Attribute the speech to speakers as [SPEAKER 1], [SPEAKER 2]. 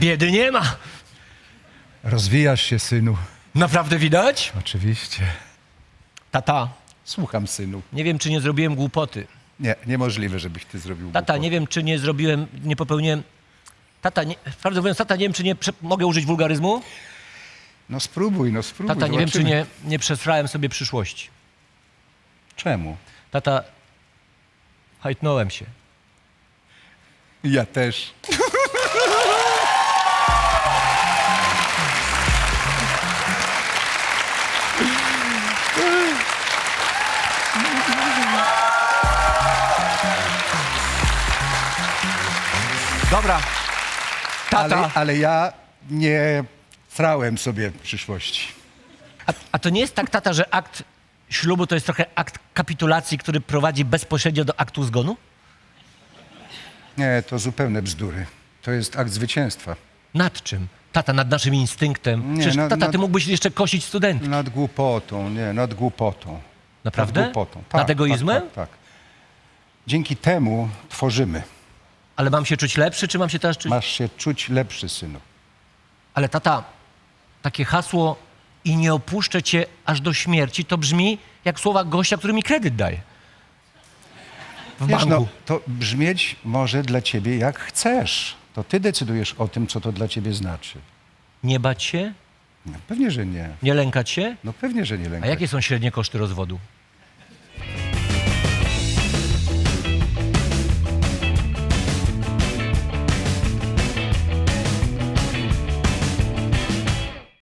[SPEAKER 1] Biedy nie ma.
[SPEAKER 2] Rozwijasz się, synu.
[SPEAKER 1] Naprawdę widać?
[SPEAKER 2] Oczywiście.
[SPEAKER 1] Tata,
[SPEAKER 2] Słucham, synu.
[SPEAKER 1] nie wiem, czy nie zrobiłem głupoty.
[SPEAKER 2] Nie, niemożliwe, żebyś ty zrobił
[SPEAKER 1] Tata,
[SPEAKER 2] głupotę.
[SPEAKER 1] nie wiem, czy nie zrobiłem, nie popełniłem... Tata, nie, prawdę mówiąc, tata, nie wiem, czy nie... Prze... Mogę użyć wulgaryzmu?
[SPEAKER 2] No spróbuj, no spróbuj.
[SPEAKER 1] Tata, nie wiem, czy
[SPEAKER 2] zobaczymy.
[SPEAKER 1] nie, nie przesrałem sobie przyszłości.
[SPEAKER 2] Czemu?
[SPEAKER 1] Tata, hajtnąłem się.
[SPEAKER 2] Ja też.
[SPEAKER 1] Dobra. Tata,
[SPEAKER 2] Ale, ale ja nie frałem sobie przyszłości.
[SPEAKER 1] a, a to nie jest tak, tata, że akt ślubu to jest trochę akt kapitulacji, który prowadzi bezpośrednio do aktu zgonu?
[SPEAKER 2] Nie, to zupełne bzdury. To jest akt zwycięstwa.
[SPEAKER 1] Nad czym? Tata, nad naszym instynktem.
[SPEAKER 2] Nie,
[SPEAKER 1] Przecież,
[SPEAKER 2] nad-
[SPEAKER 1] tata,
[SPEAKER 2] nad-
[SPEAKER 1] ty mógłbyś jeszcze kosić studentów.
[SPEAKER 2] Nad głupotą, nie, nad głupotą.
[SPEAKER 1] Naprawdę?
[SPEAKER 2] Nad głupotą.
[SPEAKER 1] Nad egoizmem?
[SPEAKER 2] Tak, tak, tak. Dzięki temu tworzymy.
[SPEAKER 1] Ale mam się czuć lepszy, czy mam się teraz czuć...
[SPEAKER 2] Masz się czuć lepszy, synu.
[SPEAKER 1] Ale tata, takie hasło i nie opuszczę cię aż do śmierci, to brzmi jak słowa gościa, który mi kredyt daje. W
[SPEAKER 2] Wiesz,
[SPEAKER 1] banku.
[SPEAKER 2] no, to brzmieć może dla ciebie jak chcesz. To ty decydujesz o tym, co to dla ciebie znaczy.
[SPEAKER 1] Nie bać się?
[SPEAKER 2] No, pewnie, że nie.
[SPEAKER 1] Nie lękać się?
[SPEAKER 2] No pewnie, że nie
[SPEAKER 1] A
[SPEAKER 2] lękać.
[SPEAKER 1] jakie są średnie koszty rozwodu?